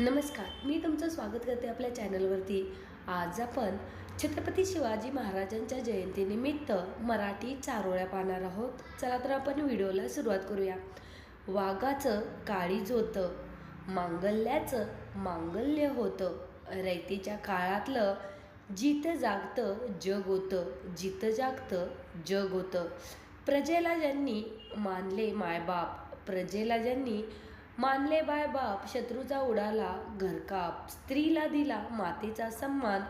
नमस्कार मी तुमचं स्वागत करते आपल्या चॅनलवरती. आज आपण छत्रपती शिवाजी महाराजांच्या जयंतीनिमित्त मराठी चारोळ्या पाहणार आहोत. चला तर आपण व्हिडिओला सुरुवात करूया. वाघाचं काळीज होतं मांगल्याचं मांगल्य होतं. रयतीच्या काळातलं जिथं जागतं जग होतं जिथं जागतं जग होतं. प्रजेला ज्यांनी मानले मायबाप प्रजेला ज्यांनी मानले बाय बाप शत्रूचा उडाला घरकाप स्त्रीला दिला मातेचा सन्मान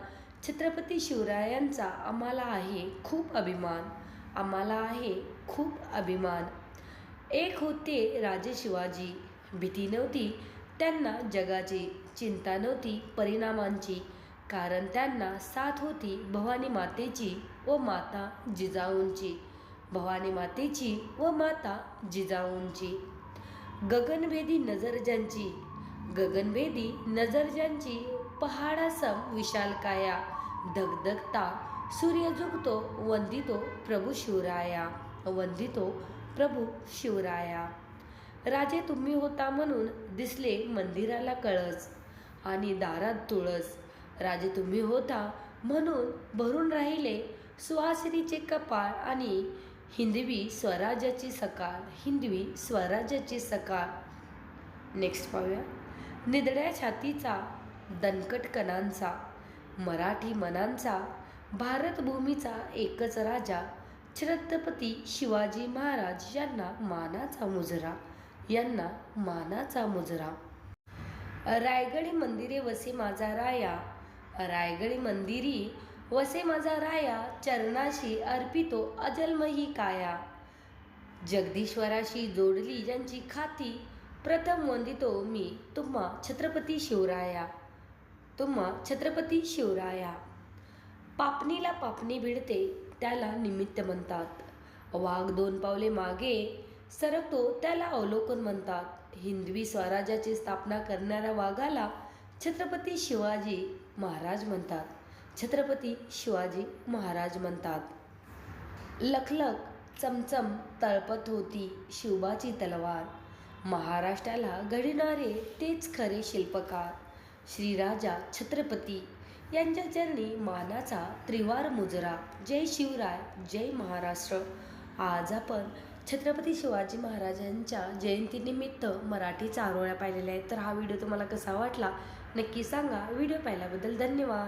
छत्रपती शिवरायांचा आम्हाला आहे खूप अभिमान आम्हाला आहे खूप अभिमान. एक होते राजे शिवाजी भीती नव्हती त्यांना जगाची चिंता नव्हती परिणामांची कारण त्यांना साथ होती भवानी मातेची व माता जिजाऊंची. भवानी मातेची व माता जिजाऊंची. गगनभेदी नजर ज्यांची गगनभेदी नजर ज्यांची पहाडासम विशाल काया. धगधगता सूर्य झुकतो वंदितो प्रभू शिवराया. वंदितो प्रभू शिवराया. राजे तुम्ही होता म्हणून दिसले मंदिराला कळस आणि दारात तुळस. राजे तुम्ही होता म्हणून भरून राहिले सुवासिनीचे कपाळ आणि हिंदवी स्वराज्याची सकाळ हिंदवी स्वराज्याची सकाळ. नेक्स्ट पाहूया. निदड्या छातीचा दणकट कणांचा मराठी मनांचा भारतभूमीचा एकच राजा छत्रपती शिवाजी महाराज यांना मानाचा मुजरा यांना मानाचा मुजरा. रायगडी मंदिरे वसे माझा राया रायगडी मंदिरी वसे माझा राया चरणाशी अर्पितो अजन्मही काया. जगदीश्वराशी जोडली ज्यांची खाती प्रथम वंदितो मी तुम्हा छत्रपती शिवराया. तुम्हा छत्रपती शिवराया. पापणीला पापणी भिडते त्याला निमित्त म्हणतात. वाघ दोन पावले मागे सरकतो त्याला अवलोकन म्हणतात. हिंदवी स्वराज्याची स्थापना करणाऱ्या वाघाला छत्रपती शिवाजी महाराज म्हणतात. छत्रपती शिवाजी महाराज म्हणतात लखलख चमचम तळपत होती शिवबाची तलवार. महाराष्ट्राला घडणारे तेच खरे शिल्पकार. श्रीराजा छत्रपती यांच्या चरणी मानाचा त्रिवार मुजरा. जय शिवराय जय महाराष्ट्र. आज आपण छत्रपती शिवाजी महाराजांच्या जयंतीनिमित्त मराठी चारोळ्या पाहिलेल्या आहेत. तर हा व्हिडिओ तुम्हाला कसा वाटला नक्की सांगा. व्हिडिओ पाहिल्याबद्दल धन्यवाद.